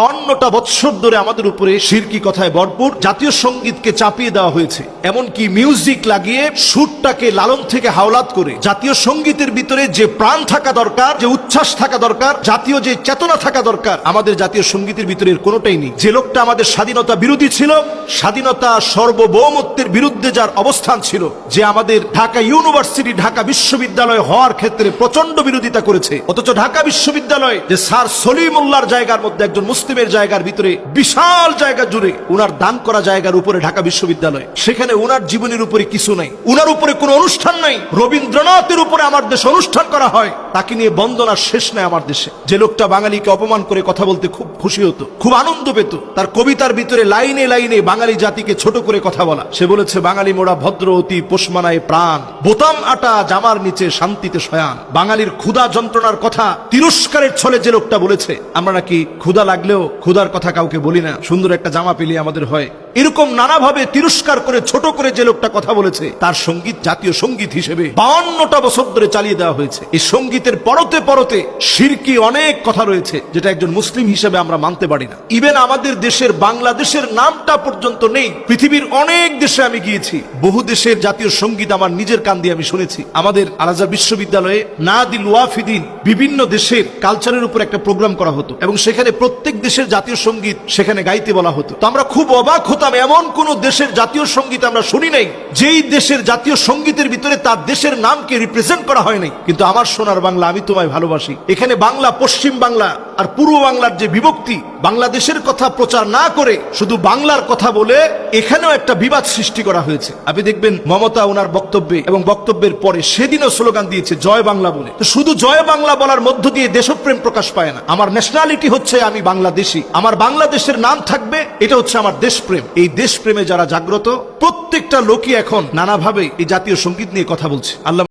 বাউান্নটা বৎসর ধরে আমাদের উপরে শিরকি কথায় ভরপুর জাতীয় সঙ্গীতকে চাপিয়ে দেওয়া হয়েছে। এমনকি মিউজিক লাগিয়ে সুরটাকে লালন থেকে হাওলাত করে জাতীয় সঙ্গীতের ভিতরে যে প্রাণ থাকা দরকার, যে উচ্ছ্বাস থাকা দরকার, জাতীয় যে চেতনা থাকা দরকার, আমাদের জাতীয় সঙ্গীতের ভিতরে কোনোটাই নেই। যে লোকটা আমাদের স্বাধীনতা বিরোধী ছিল, স্বাধীনতা সর্বভৌমত্বের বিরুদ্ধে যার অবস্থান ছিল, যে আমাদের ঢাকা ইউনিভার্সিটি, ঢাকা বিশ্ববিদ্যালয় হওয়ার ক্ষেত্রে প্রচণ্ড বিরোধিতা করেছে। অথচ ঢাকা বিশ্ববিদ্যালয় যে স্যার সলিমুল্লাহর জায়গার মধ্যে একজন মুসলিমের জায়গার ভিতরে বিশাল জায়গা জুড়ে উনার দান করা জায়গার উপরে ঢাকা বিশ্ববিদ্যালয়। সেখানে উনার জীবনের উপরে কিছু নাই। উনার উপরে কোনো অনুষ্ঠান নাই। রবীন্দ্রনাথের উপরে আমার দেশ অনুষ্ঠান করা হয়। তাকে নিয়ে বন্দনার শেষ নেই আমার দেশে। যে লোকটা বাঙালিকে অপমান করে কথা বলতে খুব খুশি হতো, খুব আনন্দ পেত। তার কবিতার ভিতরে লাইনে লাইনে বাঙালি জাতিকে ছোট করে কথা বলা। সে বলেছে, বাঙালি মোড়া ভদ্র অতি পোষমানায় প্রাণ। বোতাম আটা জামার নিচে শান্তিতে শয়ান। বাঙালির ক্ষুধা যন্ত্রণার কথা তিরস্কারের ছলে যে লোকটা বলেছে, আমরা নাকি ক্ষুধা লাগলেও ক্ষুধার কথা কাউকে বলি না। সুন্দর একটা জামা পেলে আমাদের হয়। এরকম নানাভাবে তিরস্কার করে, ছোট করে যে লোকটা কথা বলেছে, তার সংগীত জাতীয় সংগীত হিসেবে বাউন্নটা বছর ধরে চালিয়ে দেওয়া হয়েছে। এই সঙ্গীতের পরতে পরতে শিরকি অনেক কথা রয়েছে, যেটা একজন মুসলিম হিসেবে আমরা মানতে পারি না। ইভেন আমাদের দেশের, বাংলাদেশের নামটা পর্যন্ত নেই। পৃথিবীর অনেক দেশে আমি গিয়েছি। বহু দেশের জাতীয় সংগীত আমার নিজের কান দিয়ে আমি শুনেছি। আমাদের আলাজার বিশ্ববিদ্যালয়ে না দিল ওয়াফিদিন বিভিন্ন দেশের কালচারের উপর একটা প্রোগ্রাম করা হতো। এবং সেখানে প্রত্যেক দেশের জাতীয় সংগীত সেখানে গাইতে বলা হতো। তো আমরা খুব অবাক হতাম এমন কোন দেশের জাতীয় সংগীত আমরা শুনি নাই, যেই দেশের জাতীয় সঙ্গীতের ভিতরে তার দেশের নামকে রিপ্রেজেন্ট করা হয় নাই। কিন্তু আমার সোনার বাংলা আমি তোমায় ভালোবাসি। এখানে বাংলা, পশ্চিম বাংলা আর পূর্ব বাংলার যে বিভক্তি, বাংলাদেশের কথা প্রচার না করে শুধু বাংলার কথা বলে এখানেও একটা বিবাদ সৃষ্টি করা হয়েছে। আপনি দেখবেন মমতা ওনার বক্তব্যে এবং বক্তব্যের পরে সেদিনও স্লোগান দিয়েছে, জয় বাংলা বলে। শুধু জয় বাংলা বলার মধ্য দিয়ে দেশপ্রেম প্রকাশ পায় না। আমার ন্যাশনালিটি হচ্ছে আমি বাংলাদেশি। আমার বাংলাদেশের নাম থাকবে, এটা হচ্ছে আমার দেশপ্রেম। এই দেশপ্রেমে যারা জাগ্রত, প্রত্যেকটা লোকই এখন নানাভাবে এই জাতীয় সংগীত নিয়ে কথা বলছে। আল্লাহ